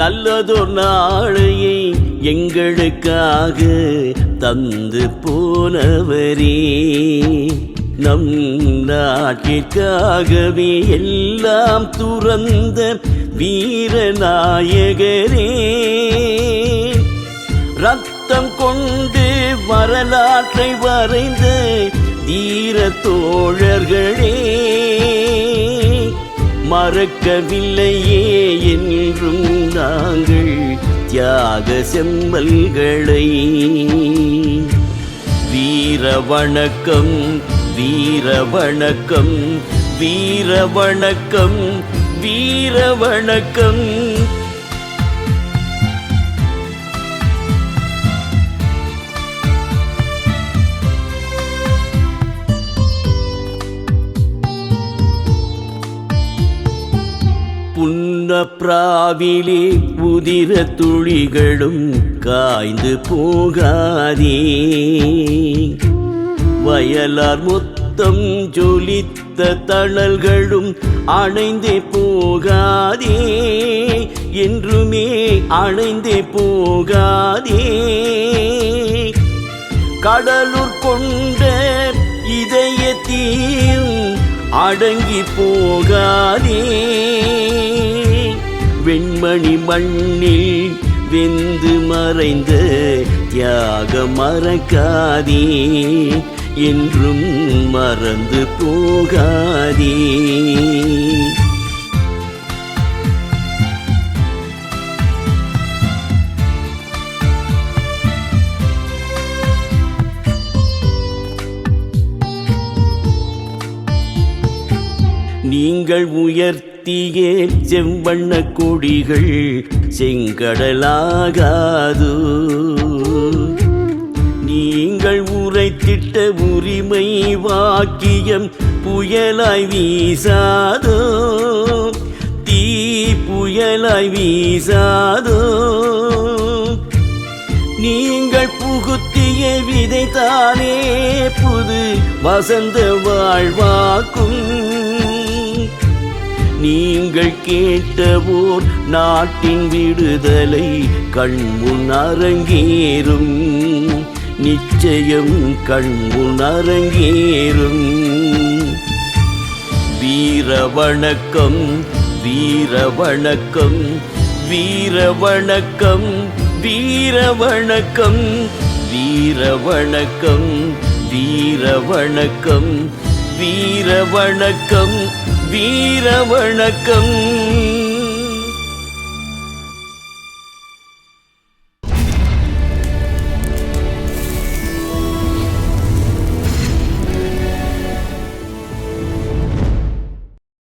நல்லதொரு நாளையை எங்களுக்காக தந்து போனவரே. நம் நாட்டிற்காகவே எல்லாம் துறந்த வீரநாயகரே. ரத்தம் கொண்டு வரலாற்றை வரைந்த தீர தோழர்களே. மறக்கவில்லையே என்றும் நாங்கள் தியாக செம்மல்களை. வீர வணக்கம் வீர வணக்கம் வீர வணக்கம் வீர வணக்கம். பிராவிலே உதிர துளிகளும் காய்ந்து போகாதே. வயலார் மொத்தம் ஜொலித்த தணல்களும் அணைந்தே போகாதே. என்றுமே அணைந்தே போகாதே. கடலூர் கொண்ட இதயத்தையும் அடங்கி போகாதே. வெண்மணி மண்ணில் வெந்து மறைந்த தியாக மறக்காதே என்றும் மறந்து போகாதே. நீங்கள் உயர்த்திய செவ்வண்ண கொடிகள் செங்கடலாகாது. நீங்கள் உரைத்திட்ட உரிமை வாக்கியம் புயலாய் வீசாதோ? தீ புயலாய் வீசாதோ? நீங்கள் புகுத்திய விதைத்தானே புது வசந்த வாழ்வாக்கும் நீங்கள் கேட்டவோர் நாட்டின் விடுதலை கண்முன் அரங்கேறும். நிச்சயம் கண்முன் அரங்கேறும். வீர வணக்கம் வீர வணக்கம் வீர வணக்கம் வீர வணக்கம் வீர வணக்கம் வீர வணக்கம் வீர வணக்கம் வீர வணக்கம்